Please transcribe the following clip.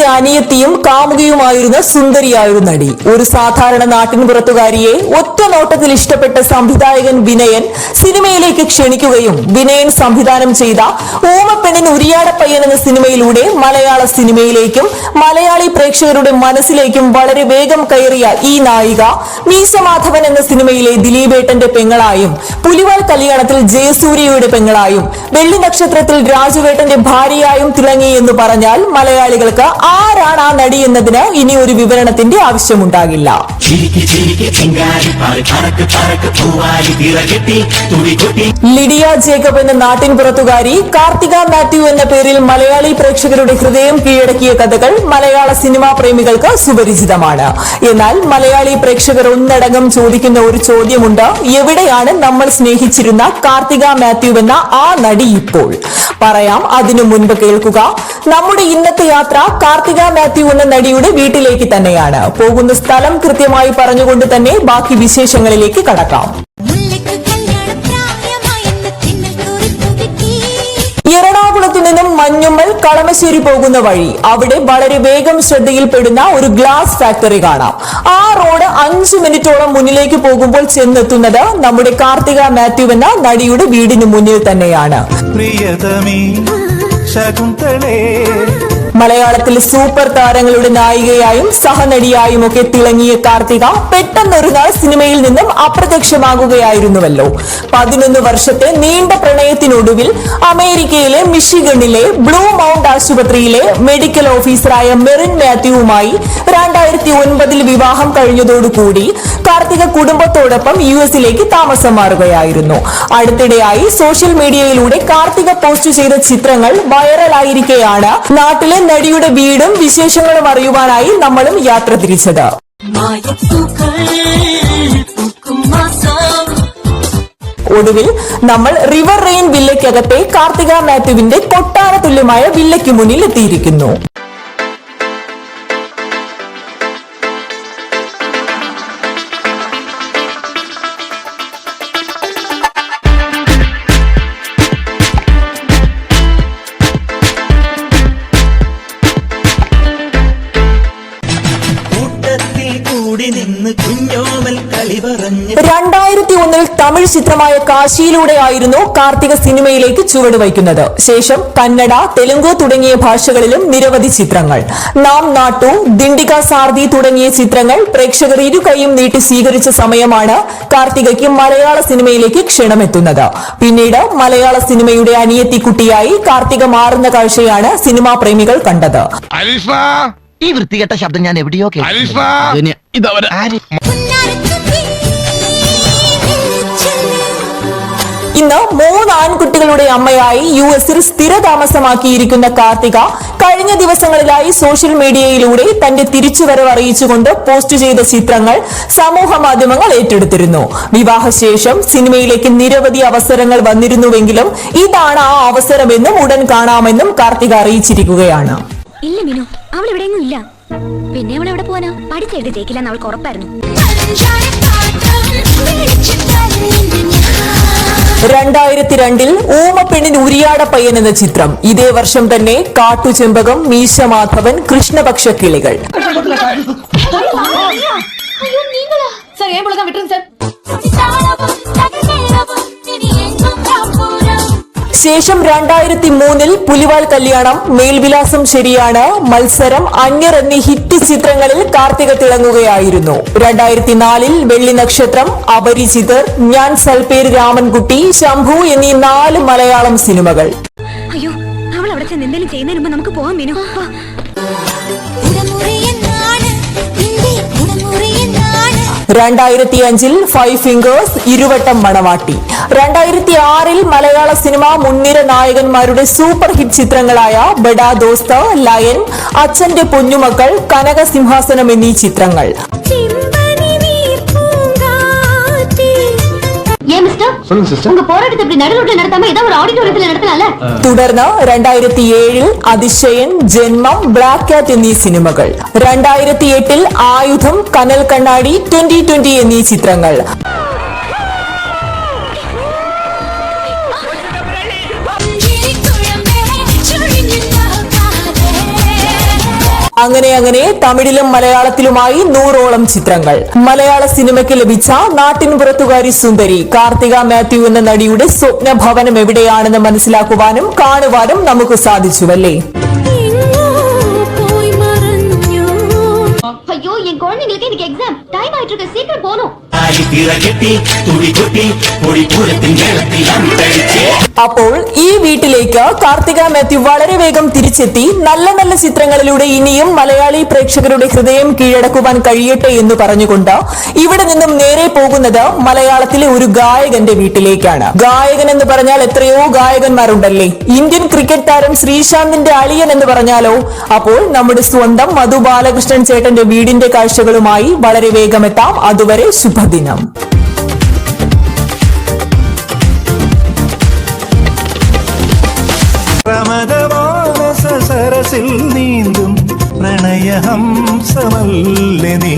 കാലത്തെ അനിയത്തിയും കാമുകിയുമായിരുന്ന സുന്ദരിയായൊരു നടി. ഒരു സാധാരണ നാട്ടിൻപുറത്തുകാരിയെ ഒറ്റ നോട്ടത്തിൽ ഇഷ്ടപ്പെട്ട സംവിധായകൻ വിനയൻ സിനിമയിലേക്ക് ക്ഷണിക്കുകയും വിനയൻ സംവിധാനം ചെയ്ത ഓമപ്പെണ്ണിൻ ഉരിയാടപ്പയ്യൻ എന്ന സിനിമയിലൂടെ മലയാള സിനിമയിലേക്കും മലയാളി പ്രേക്ഷകരുടെ മനസ്സിലേക്കും വളരെ വേഗം കയറിയ ഈ നായിക മീശമാധവൻ എന്ന സിനിമയിലെ ദിലീപേട്ടന്റെ പെങ്ങളായും പുലിവാൽ കല്യാണത്തിൽ ജയസൂര്യയുടെ പെങ്ങളായും വെള്ളി നക്ഷത്രത്തിൽ രാജുവേട്ടന്റെ ഭാര്യയായും തിളങ്ങി എന്ന് പറഞ്ഞാൽ മലയാളികൾക്ക് ആരാണ് ആ നടി എന്നതിന് ഇനി ഒരു വിവരണത്തിന്റെ ആവശ്യമുണ്ടാകില്ല. ലിഡിയ ജേക്കബ് എന്ന നാട്ടിൻ പുറത്തുകാരി കാർത്തിക മാത്യു എന്ന പേരിൽ മലയാളി പ്രേക്ഷകരുടെ ഹൃദയം കീഴടക്കിയ കഥകൾ മലയാള സിനിമാ പ്രേമികൾക്ക് സുപരിചിതമാണ്. എന്നാൽ മലയാളി പ്രേക്ഷകർ ഒന്നടങ്കം ചോദിക്കുന്ന ഒരു ചോദ്യമുണ്ട് എവിടെയാണ് നമ്മൾ സ്നേഹിച്ചിരുന്ന കാർത്തിക മാത്യു എന്ന ആ നടി ഇപ്പോൾ? പറയാം അതിനു മുൻപ് കേൾക്കുക. നമ്മുടെ ഇന്നത്തെ യാത്ര കാർത്തിക മാത്യു എന്ന നടിയുടെ വീട്ടിലേക്ക് തന്നെയാണ്. പോകുന്ന സ്ഥലം കൃത്യമായി പറഞ്ഞുകൊണ്ട് തന്നെ ബാക്കി വിശേഷങ്ങളിലേക്ക് കടക്കാം. എറണാകുളത്തു നിന്നും മഞ്ഞുമ്മൽ കളമശ്ശേരി പോകുന്ന വഴി അവിടെ വളരെ വേഗം ശ്രദ്ധയിൽപ്പെടുന്ന ഒരു ഗ്ലാസ് ഫാക്ടറി കാണാം. ആ റോഡ് അഞ്ചു മിനിറ്റോളം മുന്നിലേക്ക് പോകുമ്പോൾ ചെന്നെത്തുന്നത് നമ്മുടെ കാർത്തിക മാത്യു എന്ന നടിയുടെ വീടിന് മുന്നിൽ തന്നെയാണ്. പ്രിയതമേ ശകുന്തളേ മലയാളത്തിൽ സൂപ്പർ താരങ്ങളുടെ നായികയായും സഹനടിയായും ഒക്കെ തിളങ്ങിയ കാർത്തിക പെട്ടെന്നൊരു നാൾ സിനിമയിൽ നിന്നും അപ്രത്യക്ഷമാകുകയായിരുന്നുവല്ലോ. പതിനൊന്ന് വർഷത്തെ നീണ്ട പ്രണയത്തിനൊടുവിൽ അമേരിക്കയിലെ മിഷിഗണിലെ ബ്ലൂ മൗണ്ട് ആശുപത്രിയിലെ മെഡിക്കൽ ഓഫീസറായ മെറിൻ മാത്യുവുമായി രണ്ടായിരത്തി ഒൻപതിൽ വിവാഹം കഴിഞ്ഞതോടുകൂടി കാർത്തിക കുടുംബത്തോടൊപ്പം യു എസിലേക്ക് താമസം മാറുകയായിരുന്നു. അടുത്തിടെയായി സോഷ്യൽ മീഡിയയിലൂടെ കാർത്തിക പോസ്റ്റ് ചെയ്ത ചിത്രങ്ങൾ വൈറലായിരിക്കെയാണ് നാട്ടിലെ നടിയുടെ വീടും വിശേഷങ്ങളും അറിയുവാനായി നമ്മളും യാത്ര തിരിച്ചത്. ഒടുവിൽ നമ്മൾ റിവർ റെയിൻ വില്ലയ്ക്കകത്തെ കാർത്തിക മാത്യുവിന്റെ കൊട്ടാര തുല്യമായ വില്ലയ്ക്ക് മുന്നിൽ എത്തിയിരിക്കുന്നു തമിഴ് ചിത്രമായ കാശിയിലൂടെ ആയിരുന്നു കാർത്തിക സിനിമയിലേക്ക് ചുവട് വയ്ക്കുന്നത്. ശേഷം കന്നഡ തെലുങ്ക് തുടങ്ങിയ ഭാഷകളിലും നിരവധി ചിത്രങ്ങൾ. നാം നാട്ടു ദിണ്ടിക സാർദി തുടങ്ങിയ ചിത്രങ്ങൾ പ്രേക്ഷകർ ഇരുകൈയും നീട്ടി സ്വീകരിച്ച സമയമാണ് കാർത്തികയ്ക്ക് മലയാള സിനിമയിലേക്ക് ക്ഷണമെത്തുന്നത്. പിന്നീട് മലയാള സിനിമയുടെ അനിയത്തിക്കുട്ടിയായി കാർത്തിക മാറുന്ന കാഴ്ചയാണ് സിനിമാ പ്രേമികൾ കണ്ടത്. അലിഫ ഈ വൃത്തികെട്ട ശബ്ദം ഞാൻ എവിടെയോ കേട്ടു ഇന്ന് മൂന്ന് ആൺകുട്ടികളുടെ അമ്മയായി യു എസിൽ സ്ഥിരതാമസമാക്കിയിരിക്കുന്ന കാർത്തിക കഴിഞ്ഞ ദിവസങ്ങളിലായി സോഷ്യൽ മീഡിയയിലൂടെ തന്റെ തിരിച്ചുവരവ് അറിയിച്ചുകൊണ്ട് പോസ്റ്റ് ചെയ്ത ചിത്രങ്ങൾ സമൂഹ മാധ്യമങ്ങൾ ഏറ്റെടുത്തിരുന്നു. വിവാഹശേഷം സിനിമയിലേക്ക് നിരവധി അവസരങ്ങൾ വന്നിരുന്നുവെങ്കിലും ഇതാണ് ആ അവസരമെന്നും ഉടൻ കാണാമെന്നും കാർത്തിക അറിയിച്ചിരിക്കുകയാണ്. ഇല്ല മിനു. അവൾ ഇവിടെയൊന്നും ഇല്ല. പിന്നെ അവൾ എവിടെ പോവാനാ? പഠിച്ചെഴുതി ജയിക്കില്ലെന്ന് അവൾക്ക് ഉറപ്പായിരുന്നു. രണ്ടായിരത്തി രണ്ടിൽ ഊമപ്പെണ്ണിന് ഉരിയാട പയ്യൻ എന്ന ചിത്രം. ഇതേ വർഷം തന്നെ കാട്ടുചെമ്പകം മീശമാധവൻ കൃഷ്ണപക്ഷ കിളികൾ ശേഷം രണ്ടായിരത്തി മൂന്നിൽ പുലിവാൽ കല്യാണം മേൽവിലാസം ശരിയാണ്. മത്സരം അന്യർ എന്നീ ഹിറ്റ് ചിത്രങ്ങളിൽ കാർത്തിക തിളങ്ങുകയായിരുന്നു. രണ്ടായിരത്തി നാലിൽ വെള്ളി നക്ഷത്രം അപരിചിതർ ഞാൻ സൽപേര് രാമൻകുട്ടി ശംഭു എന്നീ നാല് മലയാളം സിനിമകൾ. അയ്യോ അവൾ അവിടെ നമുക്ക് പോവാം രണ്ടായിരത്തി അഞ്ചിൽ ഫൈവ് ഫിംഗേഴ്സ് ഇരുവട്ടം മണവാട്ടി. രണ്ടായിരത്തി ആറിൽ മലയാള സിനിമ മുൻനിര നായകന്മാരുടെ സൂപ്പർ ഹിറ്റ് ചിത്രങ്ങളായ ബഡാ ദോസ്ത് ലയൻ അച്ഛന്റെ പൊന്നുമക്കൾ കനകസിംഹാസനം എന്നീ ചിത്രങ്ങൾ. ஏன் மிஸ்டர் சொல்லுங்க சிஸ்டர் உங்க போராட்டத்தை இப்படி நடுரோட்ல நடத்தாம ஏதாவது ஒரு ஆடிட்டோரியத்துல நடத்தலாம்ல തുടർന്ന് രണ്ടായിരത്തി ഏഴിൽ അതിശയൻ ജന്മം ബ്ലാക്ക് കാറ്റ് എന്നീ സിനിമകൾ രണ്ടായിരത്തി എട്ടിൽ ആയുധം കനൽ കണ്ണാടി ട്വന്റി ട്വന്റി എന്നീ ചിത്രങ്ങൾ അങ്ങനെ അങ്ങനെ തമിഴിലും മലയാളത്തിലുമായി നൂറോളം ചിത്രങ്ങൾ മലയാള സിനിമയ്ക്ക് ലഭിച്ച നാട്ടിൻ പുറത്തുകാരി സുന്ദരി കാർത്തിക മാത്യു എന്ന നടിയുടെ സ്വപ്ന ഭവനം എവിടെയാണെന്ന് മനസ്സിലാക്കുവാനും കാണുവാനും നമുക്ക് സാധിച്ചുവല്ലേ എങ്ങോ പോയി മറഞ്ഞു ஐயோ என் குழந்தைங்களுக்கு இன்னைக்கு எக்ஸாம் டைம் ஆயிட்டு இருக்கு சீக்கிரம் போகணும் അപ്പോൾ ഈ വീട്ടിലേക്ക് കാർത്തിക മാത്യു വളരെ വേഗം തിരിച്ചെത്തി. നല്ല നല്ല ചിത്രങ്ങളിലൂടെ ഇനിയും മലയാളി പ്രേക്ഷകരുടെ ഹൃദയം കീഴടക്കുവാൻ കഴിയട്ടെ എന്ന് പറഞ്ഞുകൊണ്ട് ഇവിടെ നിന്നും നേരെ പോകുന്നത് മലയാളത്തിലെ ഒരു ഗായകന്റെ വീട്ടിലേക്കാണ്. ഗായകൻ എന്ന് പറഞ്ഞാൽ എത്രയോ ഗായകന്മാരുണ്ടല്ലേ? ഇന്ത്യൻ ക്രിക്കറ്റ് താരം ശ്രീശാന്തിന്റെ അളിയൻ എന്ന് പറഞ്ഞാലോ? അപ്പോൾ നമ്മുടെ സ്വന്തം മധു ബാലകൃഷ്ണൻ ചേട്ടന്റെ വീടിന്റെ കാഴ്ചകളുമായി വളരെ വേഗം എത്താം. അതുവരെ ശുഭദിനം. പ്രമദമാനസ സരസിൽ നീന്തും പ്രണയഹംസമല്ലേ നീ?